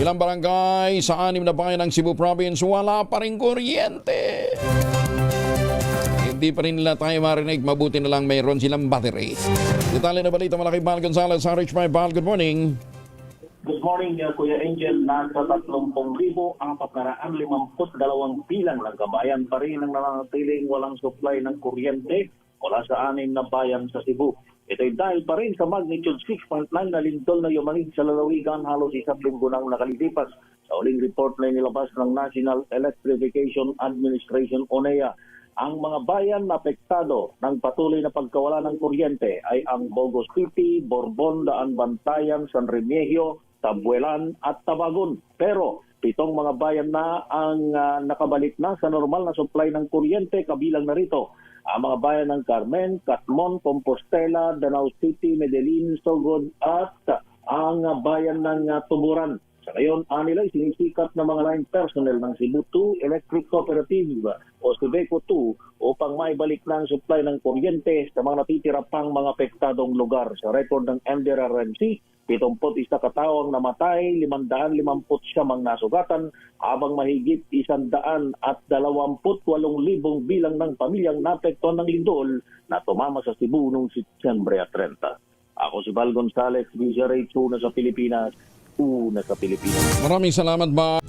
Ilang barangay sa anim na bayan ng Cebu Province wala pa rin kuryente. Hindi pa rin nila tayo marinig. Mabuti na lang mayroon silang battery. Detalye na balita malaki Bal Gonzalez, RH by Bal. Good morning. Good morning, uh, Kuya Angel. Nasa 30,452 bilang ng kabayan pa rin ang nananatiling walang supply ng kuryente mula sa anim na bayan sa Cebu. Ito'y dahil pa rin sa magnitude 6.9 na lindol na yumanig sa lalawigan halos isang linggo nang nakalilipas. Sa uling report na inilabas ng National Electrification Administration o NEA, ang mga bayan na apektado ng patuloy na pagkawala ng kuryente ay ang Bogos City, Borbon, Daan Bantayan, San Remigio, Tabuelan at Tabagon. Pero pitong mga bayan na ang ah, nakabalik na sa normal na supply ng kuryente kabilang na rito ang mga bayan ng Carmen, Catmon, Compostela, Danau City, Medellin, Sogod at ang bayan ng ah, Tuburan. Sa ngayon, anila sinisikat ng mga line personnel ng Cebu 2 Electric Cooperative o Subeco 2 upang maibalik na ang supply ng kuryente sa mga natitira pang mga apektadong lugar. Sa record ng MDRRMC, 71 katao ang namatay, 550 siyang nasugatan, habang mahigit 100 at 28,000 bilang ng pamilyang naapektuhan ng lindol na tumama sa Cebu noong Setyembre 30. Ako si Val Gonzalez, Visa Ray, una sa Pilipinas, una sa Pilipinas. Maraming salamat ba?